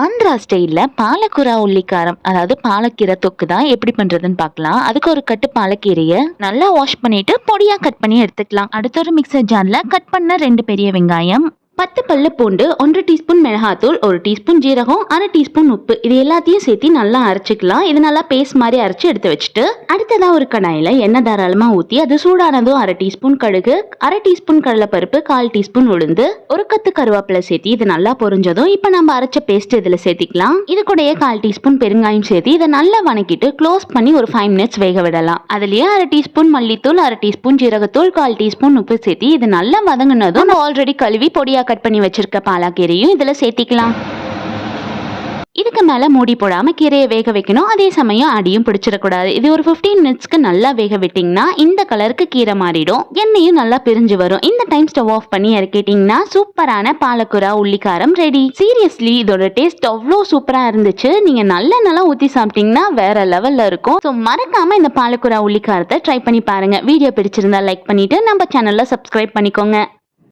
ஆந்திரா ஸ்டைலில் பாலக்கூரா உள்ளிக்காரம் அதாவது பாலக்கீரை தொக்கு தான் எப்படி பண்ணுறதுன்னு பார்க்கலாம். அதுக்கு ஒரு கட்டு பாலக்கீரையை நல்லா வாஷ் பண்ணிவிட்டு பொடியாக கட் பண்ணி எடுத்துக்கலாம். அடுத்த ஒரு மிக்சர் ஜாரில் கட் பண்ண ரெண்டு பெரிய வெங்காயம். பத்து பல்லு பூண்டு ஒன்றரை டீஸ்பூன் மிளகாத்தூள் ஒரு டீஸ்பூன் ஜீரகம் அரை டீஸ்பூன் உப்பு. இது எல்லாத்தையும் சேர்த்து நல்லா அரைச்சிக்கலாம். இது நல்லா பேஸ்ட் மாதிரி அரைச்சி எடுத்து வச்சுட்டு அடுத்ததாக ஒரு கடாயில் எண்ணெய் தாராளமாக ஊற்றி அது சூடானதும் அரை டீஸ்பூன் கடுகு அரை டீஸ்பூன் கடலைப்பருப்பு கால் டீஸ்பூன் உளுந்து ஒரு கத்து கருவேப்பிலை சேர்த்து இது நல்லா பொரிஞ்சதும் இப்போ நம்ம அரைச்ச பேஸ்ட் இதில் சேர்த்திக்கலாம். இது கூடயே கால் டீஸ்பூன் பெருங்காயம் சேர்த்து இதை நல்லா வணக்கிட்டு க்ளோஸ் பண்ணி ஒரு ஃபைவ் மினிட்ஸ் வேக விடலாம். அதுலயே அரை டீஸ்பூன் மல்லித்தூள் அரை டீஸ்பூன் ஜீரகத்தூள் கால் டீஸ்பூன் உப்பு சேர்த்து இது நல்லா வதங்கினதும் ஆல்ரெடி கழுவி பொடியாக பொடியா கட் பண்ணி வச்சுருக்க பாலாக்கீரையும் இதில் சேர்த்திக்கலாம். இதுக்கு மேலே மூடி போடாமல் கீரையை வேக வைக்கணும். அதே சமயம் அடியும் பிடிச்சிடக்கூடாது. இது ஒரு 15 மினிட்ஸ்க்கு நல்லா வேக விட்டிங்கன்னா இந்த கலருக்கு கீரை மாறிடும். எண்ணெயும் நல்லா பிரிஞ்சு வரும். இந்த டைம் ஸ்டவ் ஆஃப் பண்ணி இறக்கிட்டீங்கன்னா சூப்பரான பாலக்கூரா உள்ளிக்காரம் ரெடி சீரியஸ்லி இதோட டேஸ்ட் அவ்வளோ சூப்பராக இருந்துச்சு. நீங்கள் நல்ல நல்லா ஊற்றி சாப்பிட்டீங்கன்னா வேற லெவலில் இருக்கும். ஸோ மறக்காமல் இந்த பாலக்கூரா உள்ளிக்காரத்தை ட்ரை பண்ணி பாருங்கள் வீடியோ பிடிச்சிருந்தா லைக் பண்ணிவிட்டு நம்ம சேனலில் சப்ஸ்கிரைப் பண்ணிக்கோங்க.